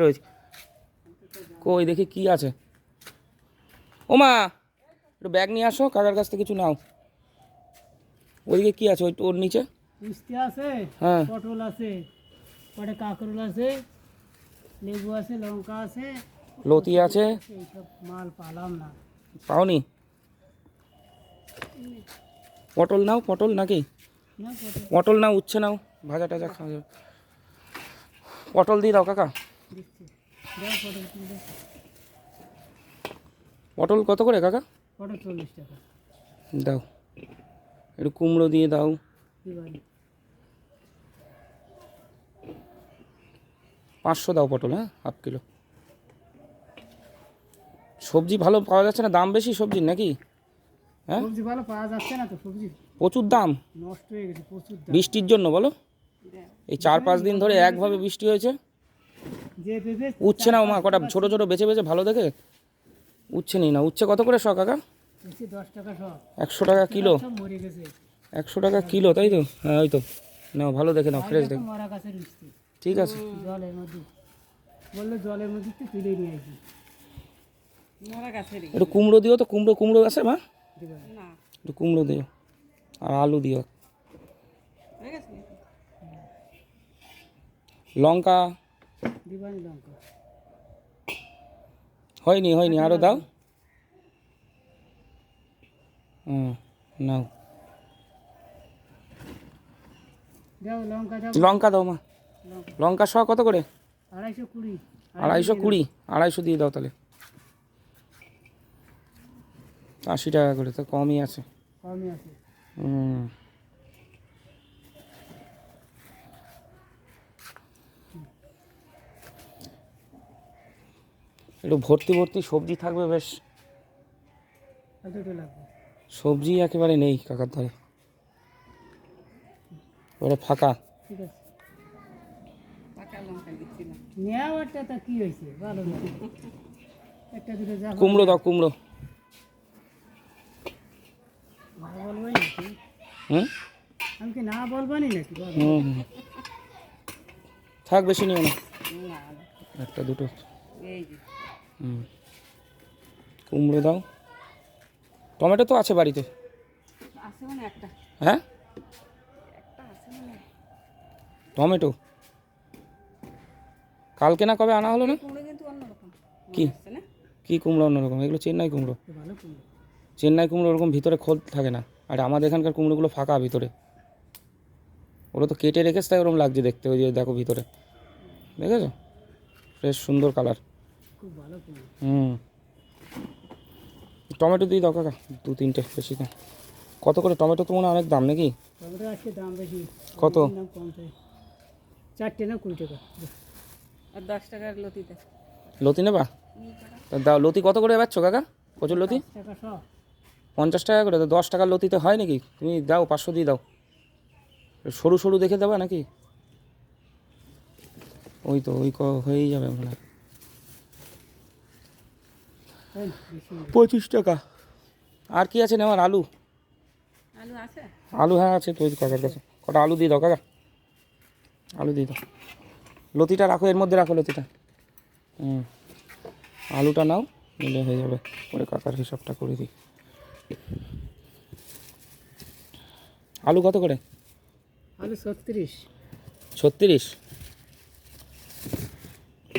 রয়েছে। কই দেখি কি আছে। ও মা একটু ব্যাগ নিয়ে আসো কাকার কাছ থেকে কিছু নাও। ওইদিকে কি আছে? ওই ওর নিচে? মিষ্টি আছে হ্যাঁ। পটল আছে পরে কাঁকরোল আছে লেবু আছে লঙ্কা আছে লতি আছে। এইসব মাল পালাম না। পাওনি? পটল নাও পটল নাকি? পটল। নাও উচ্ছে নাও ভাজা টাজা খাওয়া যাবে। পটল দিয়ে দাও কাকা। পটল কত করে কাকা? পটল চল্লিশ টাকা। দাও। একটু কুমড়ো দিয়ে দাও। পাঁচশো দাও পটল হ্যাঁ? Half kilo. সবজি ভালো পাওয়া যাচ্ছে না? দাম বেশি সবজির নাকি? হ্যাঁ? সবজি ভালো পাওয়া যাচ্ছে না তো সবজি প্রচুর দাম। নষ্ট হয়ে গেছে প্রচুর বৃষ্টির জন্য বলো। এই চার পাঁচ দিন ধরে একভাবে বৃষ্টি হয়েছে। উচ্ছে নাও মা কটা ছোটো ছোটো বেছে বেছে ভালো দেখে? উচ্ছে নিই না উচ্ছে কত করে শ কাকা? একশো টাকা কিলো। সব মরে গেছে। একশো টাকা কিলো তাই তো? হ্যাঁ ওই তো। নাও ভালো দেখে নাও ফ্রেশ দেখে। মরা গাছের মিষ্টি। ঠিক আছে। একটু কুমড়ো দিও তো কুমড়ো কুমড়ো আছে মা? একটু কুমড়ো দিও আর আলু দিও। লঙ্কা দিবানি লঙ্কা। হয়নি হয়নি আরও দাও। হুম নাও। লঙ্কা দাও মা। লঙ্কা। শ কত করে? আড়াইশো কুড়ি। আড়াইশো কুড়ি আড়াইশো দিয়ে দাও তাহলে। আশি টাকা করে তো কমই আছে। কমই আছে। হুম একটু ভর্তি ভর্তি সবজি থাকবে বেশ। সবজি একেবারে নেই কাকার ধারে। ওটা ফাঁকা। কুমড়ো দাও, কুমড়ো। থাক, বেশি নিও না। একটা, দুটো। কুমড়ো দাও। টমেটো তো আছে বাড়িতে। আছে মানে একটা। হ্যাঁ? টমেটো। কালকে না কবে আনা হলো না? কি? কি কুমড়ো অন্যরকম? এগুলো চেন্নাই কুমড়ো। চেন্নাই কুমড়ো ওরকম ভিতরে খোল থাকে না। আর আমাদের এখানকার কুমড়োগুলো ফাঁকা ভিতরে। ওরা তো কেটে রেখেছে তাই ওরকম লাগছে দেখতে। ওই যে দেখো ভিতরে। দেখেছ? ফ্রেশ সুন্দর কালার হুম। টমেটো দিয়ে দাও কাকা দু তিনটে বেশি দাম কত করে? টমেটো তো মনে হয় অনেক দাম নাকি? টমেটো আজকে দাম বেশি। কত? চারটে না কুড়ি টাকা? আর দশ টাকার লতিতে। লতি নেবা? দাও লতি কত করে পাচ্ছ কাকা? প্রচুর লতি? পঞ্চাশ টাকা করে? তো দশ টাকার লতিতে হয় নাকি? তুমি দাও পাঁচশো দিয়ে দাও। সরু সরু দেখে দেবা নাকি? ওই তো ওই ক- হয়েই যাবে মনে হয়। পঁচিশ টাকা। আর কি আছে নেওয়ার আলু? আলু আছে? আলু হ্যাঁ আছে তো ওই কাকার কাছে। কটা আলু দিয়ে দাও কাকা। আলু দিয়ে দাও। লতিটা রাখো এর মধ্যে রাখো লতিটা। হুম। আলুটা নাও নিলে হয়ে যাবে। পরে কাকার হিসাবটা করে দিই। আলু কত করে? আলু ছত্রিশ। ছত্রিশ?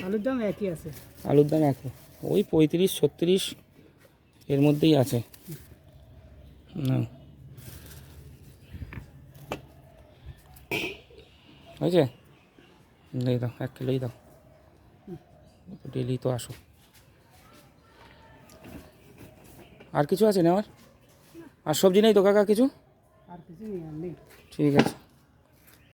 আলুর দাম একই আছে। আলুর দাম এক ওই পঁয়ত্রিশ ছত্রিশ এর মধ্যেই আছে। না। হয়েছে? দিয়ে দাও এক কিলোই দাও। ডেলি তো আসো। আর কিছু আছে নেওয়ার আর? সবজি নেই তো কাকা কিছু? নেই নেই। ঠিক আছে।